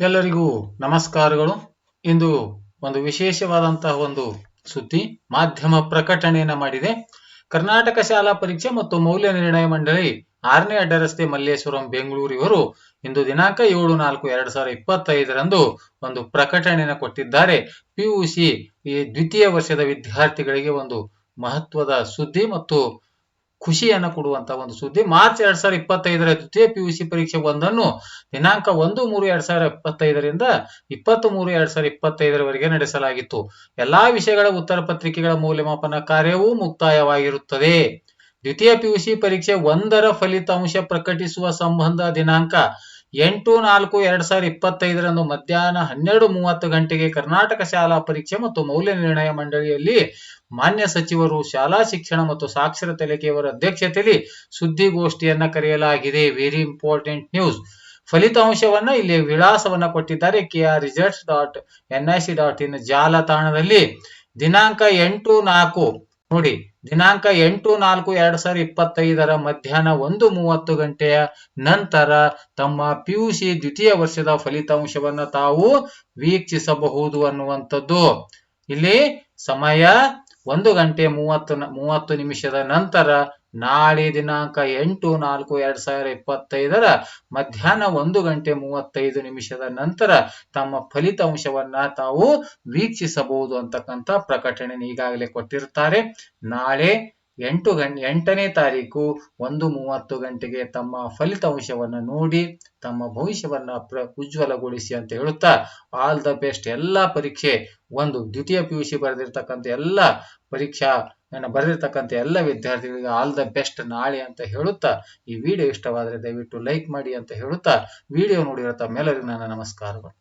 ಎಲ್ಲರಿಗೂ ನಮಸ್ಕಾರಗಳು. ಇಂದು ಒಂದು ವಿಶೇಷವಾದಂತಹ ಒಂದು ಸುದ್ದಿ ಮಾಧ್ಯಮ ಪ್ರಕಟಣೆಯನ್ನ ಮಾಡಿದೆ. ಕರ್ನಾಟಕ ಶಾಲಾ ಪರೀಕ್ಷೆ ಮತ್ತು ಮೌಲ್ಯ ನಿರ್ಣಯ ಮಂಡಳಿ ಆರನೇ ಅಡ್ಡರಸ್ತೆ ಮಲ್ಲೇಶ್ವರಂ ಬೆಂಗಳೂರು ಇವರು ಇಂದು ದಿನಾಂಕ ಏಳು ನಾಲ್ಕು ಎರಡ್ ಸಾವಿರದ ಇಪ್ಪತ್ತೈದರಂದು ಒಂದು ಪ್ರಕಟಣೆಯನ್ನು ಕೊಟ್ಟಿದ್ದಾರೆ. ಪಿಯುಸಿ ಈ ದ್ವಿತೀಯ ವರ್ಷದ ವಿದ್ಯಾರ್ಥಿಗಳಿಗೆ ಒಂದು ಮಹತ್ವದ ಸುದ್ದಿ ಮತ್ತು ಖುಷಿಯನ್ನು ಕೊಡುವಂತಹ ಒಂದು ಸುದ್ದಿ. ಮಾರ್ಚ್ ಎರಡ್ ಸಾವಿರದ ಇಪ್ಪತ್ತೈದರ ದ್ವಿತೀಯ ಪಿಯುಸಿ ಪರೀಕ್ಷೆ ಒಂದನ್ನು ದಿನಾಂಕ ಒಂದು ಮೂರು ಎರಡ್ ಸಾವಿರದ ಇಪ್ಪತ್ತೈದರಿಂದ ಇಪ್ಪತ್ತ್ ಮೂರು ಎರಡ್ ಸಾವಿರದ ಇಪ್ಪತ್ತೈದರವರೆಗೆ ನಡೆಸಲಾಗಿತ್ತು. ಎಲ್ಲಾ ವಿಷಯಗಳ ಉತ್ತರ ಪತ್ರಿಕೆಗಳ ಮೌಲ್ಯಮಾಪನ ಕಾರ್ಯವೂ ಮುಕ್ತಾಯವಾಗಿರುತ್ತದೆ. ದ್ವಿತೀಯ ಪಿಯುಸಿ ಪರೀಕ್ಷೆ ಒಂದರ ಫಲಿತಾಂಶ ಪ್ರಕಟಿಸುವ ಸಂಬಂಧ ದಿನಾಂಕ ಎಂಟು ನಾಲ್ಕು ಎರಡ್ ಸಾವಿರದ ಇಪ್ಪತ್ತೈದರಂದು ಮಧ್ಯಾಹ್ನ ಹನ್ನೆರಡು ಮೂವತ್ತು ಗಂಟೆಗೆ ಕರ್ನಾಟಕ ಶಾಲಾ ಪರೀಕ್ಷೆ ಮತ್ತು ಮೌಲ್ಯ ನಿರ್ಣಯ ಮಂಡಳಿಯಲ್ಲಿ ಮಾನ್ಯ ಸಚಿವರು ಶಾಲಾ ಶಿಕ್ಷಣ ಮತ್ತು ಸಾಕ್ಷರತೆ ಇಲಾಖೆಯವರ ಅಧ್ಯಕ್ಷತೆಯಲ್ಲಿ ಸುದ್ದಿಗೋಷ್ಠಿಯನ್ನ ಕರೆಯಲಾಗಿದೆ. ವೆರಿ ಇಂಪಾರ್ಟೆಂಟ್ ನ್ಯೂಸ್ ಫಲಿತಾಂಶವನ್ನ ಇಲ್ಲಿ ವಿಳಾಸವನ್ನ ಕೊಟ್ಟಿದ್ದಾರೆ. K R results dot N I C dot in ಜಾಲತಾಣದಲ್ಲಿ. ದಿನಾಂಕ ಎಂಟು ನಾಲ್ಕು. ನೋಡಿ, ದಿನಾಂಕ ಎಂಟು, ನಾಲ್ಕು, ಎರಡ್ ಸಾವಿರದ ಇಪ್ಪತ್ತೈದರ ಮಧ್ಯಾಹ್ನ ಒಂದು ಮೂವತ್ತು ಗಂಟೆಯ ನಂತರ ತಮ್ಮ ಪಿಯುಸಿ ದ್ವಿತೀಯ ವರ್ಷದ ಫಲಿತಾಂಶವನ್ನ ತಾವು ವೀಕ್ಷಿಸಬಹುದು ಅನ್ನುವಂಥದ್ದು. ಇಲ್ಲಿ ಸಮಯ ಒಂದು ಗಂಟೆ ಮೂವತ್ತು ಮೂವತ್ತು ನಿಮಿಷದ ನಂತರ ನಾಳೆ ದಿನಾಂಕ ಎಂಟು ನಾಲ್ಕು ಎರಡ್ ಸಾವಿರ ಇಪ್ಪತ್ತೈದರ ಮಧ್ಯಾಹ್ನ ಒಂದು ಗಂಟೆ ಮೂವತ್ತೈದು ನಿಮಿಷದ ನಂತರ ತಮ್ಮ ಫಲಿತಾಂಶವನ್ನ ತಾವು ವೀಕ್ಷಿಸಬಹುದು ಅಂತಕ್ಕಂಥ ಪ್ರಕಟಣೆ ಈಗಾಗಲೇ ಕೊಟ್ಟಿರ್ತಾರೆ ನಾಳೆ ಎಂಟು ಗಂಟೆ ಎಂಟನೇ ತಾರೀಕು ಒಂದು ಮೂವತ್ತು ಗಂಟೆಗೆ ತಮ್ಮ ಫಲಿತಾಂಶವನ್ನ ನೋಡಿ, ತಮ್ಮ ಭವಿಷ್ಯವನ್ನ ಪ್ರ, ಉಜ್ವಲಗೊಳಿಸಿ ಅಂತ ಹೇಳುತ್ತಾ ಆಲ್ ದ ಬೆಸ್ಟ್ ಎಲ್ಲ ಪರೀಕ್ಷೆ, ಒಂದು ದ್ವಿತೀಯ ಪಿ ಯು ಸಿ ಬರೆದಿರ್ತಕ್ಕಂಥ ಎಲ್ಲ ಪರೀಕ್ಷಾ ಬರೆದಿರ್ತಕ್ಕಂಥ ಎಲ್ಲ ವಿದ್ಯಾರ್ಥಿಗಳಿಗೆ ಆಲ್ ದ ಬೆಸ್ಟ್ ನಾಳೆ ಅಂತ ಹೇಳುತ್ತಾ, ಈ ವಿಡಿಯೋ ಇಷ್ಟವಾದರೆ ದಯವಿಟ್ಟು ಲೈಕ್ ಮಾಡಿ ಅಂತ ಹೇಳುತ್ತಾ ವಿಡಿಯೋ ನೋಡಿರೋ ತಮ್ಮೆಲ್ಲರಿಗೂ ನನ್ನ ನಮಸ್ಕಾರಗಳು.